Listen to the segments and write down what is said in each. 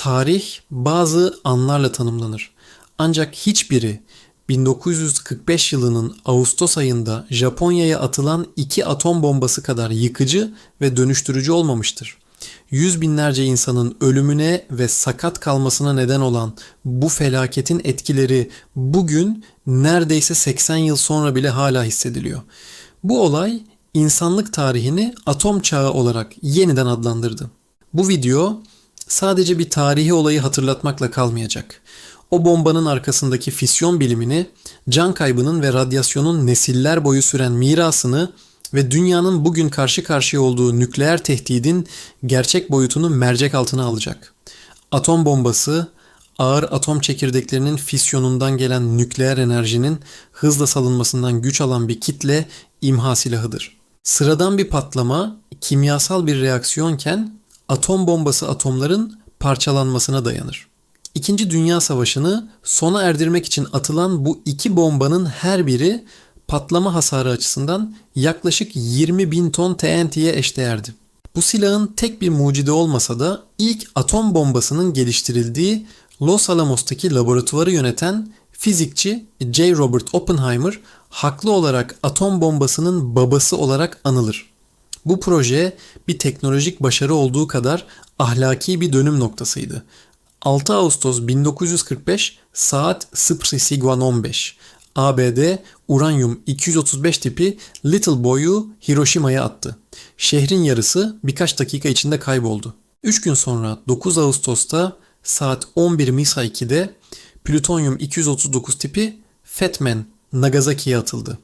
Tarih bazı anlarla tanımlanır. Ancak hiçbiri 1945 yılının Ağustos ayında Japonya'ya atılan iki atom bombası kadar yıkıcı ve dönüştürücü olmamıştır. Yüz binlerce insanın ölümüne ve sakat kalmasına neden olan bu felaketin etkileri bugün neredeyse 80 yıl sonra bile hala hissediliyor. Bu olay insanlık tarihini atom çağı olarak yeniden adlandırdı. Bu video sadece bir tarihi olayı hatırlatmakla kalmayacak. O bombanın arkasındaki fisyon bilimini, can kaybının ve radyasyonun nesiller boyu süren mirasını ve dünyanın bugün karşı karşıya olduğu nükleer tehdidin gerçek boyutunu mercek altına alacak. Atom bombası, ağır atom çekirdeklerinin fisyonundan gelen nükleer enerjinin hızla salınmasından güç alan bir kitle imha silahıdır. Sıradan bir patlama kimyasal bir reaksiyonken atom bombası atomların parçalanmasına dayanır. İkinci Dünya Savaşı'nı sona erdirmek için atılan bu iki bombanın her biri patlama hasarı açısından yaklaşık 20 bin ton TNT'ye eşdeğerdi. Bu silahın tek bir mucidi olmasa da ilk atom bombasının geliştirildiği Los Alamos'taki laboratuvarı yöneten fizikçi J. Robert Oppenheimer haklı olarak atom bombasının babası olarak anılır. Bu proje bir teknolojik başarı olduğu kadar ahlaki bir dönüm noktasıydı. 6 Ağustos 1945 saat 00.15 ABD uranyum 235 tipi Little Boy'u Hiroşima'ya attı. Şehrin yarısı birkaç dakika içinde kayboldu. 3 gün sonra 9 Ağustos'ta saat 11.02'de plütonyum 239 tipi Fetman Nagasaki'ye atıldı.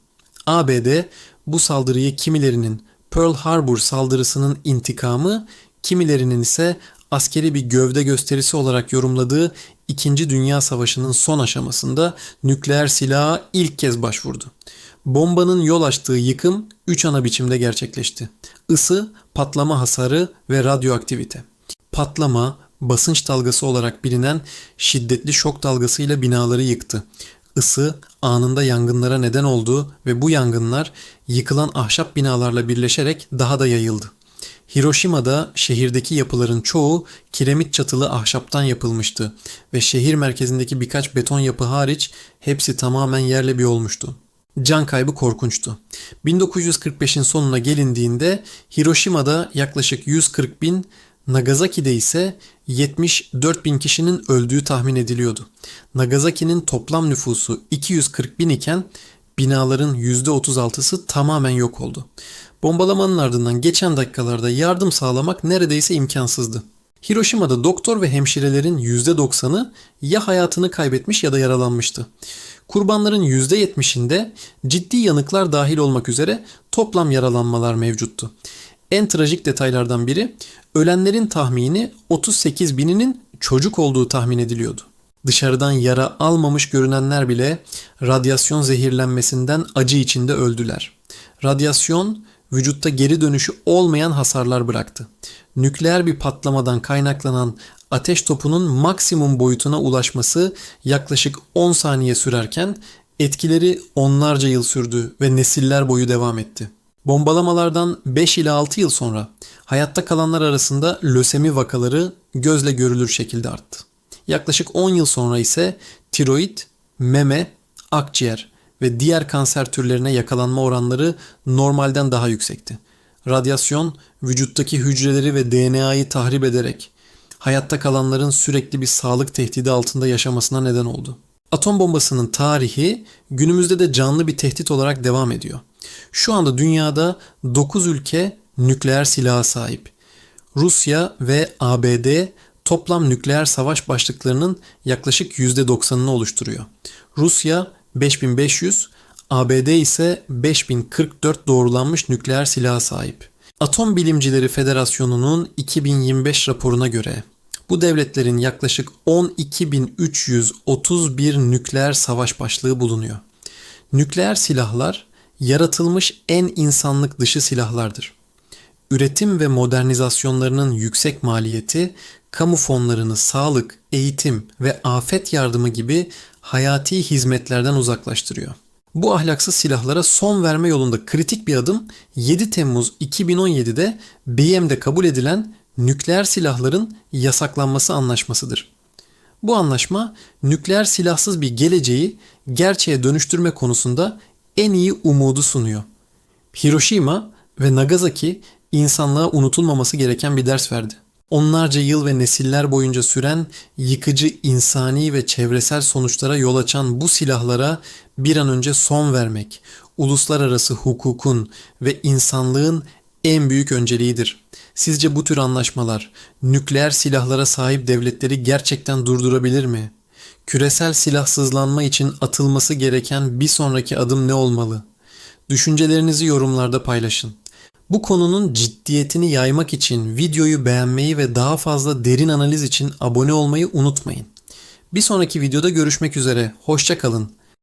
ABD bu saldırıyı kimilerinin Pearl Harbor saldırısının intikamı, kimilerinin ise askeri bir gövde gösterisi olarak yorumladığı İkinci Dünya Savaşı'nın son aşamasında nükleer silaha ilk kez başvurdu. Bombanın yol açtığı yıkım 3 ana biçimde gerçekleşti. Isı, patlama hasarı ve radyoaktivite. Patlama, basınç dalgası olarak bilinen şiddetli şok dalgasıyla binaları yıktı. Isı anında yangınlara neden oldu ve bu yangınlar yıkılan ahşap binalarla birleşerek daha da yayıldı. Hiroşima'da şehirdeki yapıların çoğu kiremit çatılı ahşaptan yapılmıştı ve şehir merkezindeki birkaç beton yapı hariç hepsi tamamen yerle bir olmuştu. Can kaybı korkunçtu. 1945'in sonuna gelindiğinde Hiroşima'da yaklaşık 140 bin, Nagasaki'de ise 74 bin kişinin öldüğü tahmin ediliyordu. Nagasaki'nin toplam nüfusu 240 bin iken binaların %36'sı tamamen yok oldu. Bombalamanın ardından geçen dakikalarda yardım sağlamak neredeyse imkansızdı. Hiroşima'da doktor ve hemşirelerin %90'ı ya hayatını kaybetmiş ya da yaralanmıştı. Kurbanların %70'inde ciddi yanıklar dahil olmak üzere toplam yaralanmalar mevcuttu. En trajik detaylardan biri ölenlerin tahmini 38 bininin çocuk olduğu tahmin ediliyordu. Dışarıdan yara almamış görünenler bile radyasyon zehirlenmesinden acı içinde öldüler. Radyasyon vücutta geri dönüşü olmayan hasarlar bıraktı. Nükleer bir patlamadan kaynaklanan ateş topunun maksimum boyutuna ulaşması yaklaşık 10 saniye sürerken etkileri onlarca yıl sürdü ve nesiller boyu devam etti. Bombalamalardan 5 ila 6 yıl sonra hayatta kalanlar arasında lösemi vakaları gözle görülür şekilde arttı. Yaklaşık 10 yıl sonra ise tiroid, meme, akciğer ve diğer kanser türlerine yakalanma oranları normalden daha yüksekti. Radyasyon vücuttaki hücreleri ve DNA'yı tahrip ederek hayatta kalanların sürekli bir sağlık tehdidi altında yaşamasına neden oldu. Atom bombasının tarihi günümüzde de canlı bir tehdit olarak devam ediyor. Şu anda dünyada 9 ülke nükleer silaha sahip. Rusya ve ABD toplam nükleer savaş başlıklarının yaklaşık %90'ını oluşturuyor. Rusya 5500, ABD ise 5044 doğrulanmış nükleer silaha sahip. Atom Bilimcileri Federasyonu'nun 2025 raporuna göre bu devletlerin yaklaşık 12.331 nükleer savaş başlığı bulunuyor. Nükleer silahlar yaratılmış en insanlık dışı silahlardır. Üretim ve modernizasyonlarının yüksek maliyeti kamu fonlarını sağlık, eğitim ve afet yardımı gibi hayati hizmetlerden uzaklaştırıyor. Bu ahlaksız silahlara son verme yolunda kritik bir adım 7 Temmuz 2017'de BM'de kabul edilen nükleer silahların yasaklanması anlaşmasıdır. Bu anlaşma nükleer silahsız bir geleceği gerçeğe dönüştürme konusunda en iyi umudu sunuyor. Hiroşima ve Nagasaki insanlığa unutulmaması gereken bir ders verdi. Onlarca yıl ve nesiller boyunca süren yıkıcı insani ve çevresel sonuçlara yol açan bu silahlara bir an önce son vermek, uluslararası hukukun ve insanlığın en büyük önceliğidir. Sizce bu tür anlaşmalar nükleer silahlara sahip devletleri gerçekten durdurabilir mi? Küresel silahsızlanma için atılması gereken bir sonraki adım ne olmalı? Düşüncelerinizi yorumlarda paylaşın. Bu konunun ciddiyetini yaymak için videoyu beğenmeyi ve daha fazla derin analiz için abone olmayı unutmayın. Bir sonraki videoda görüşmek üzere. Hoşça kalın.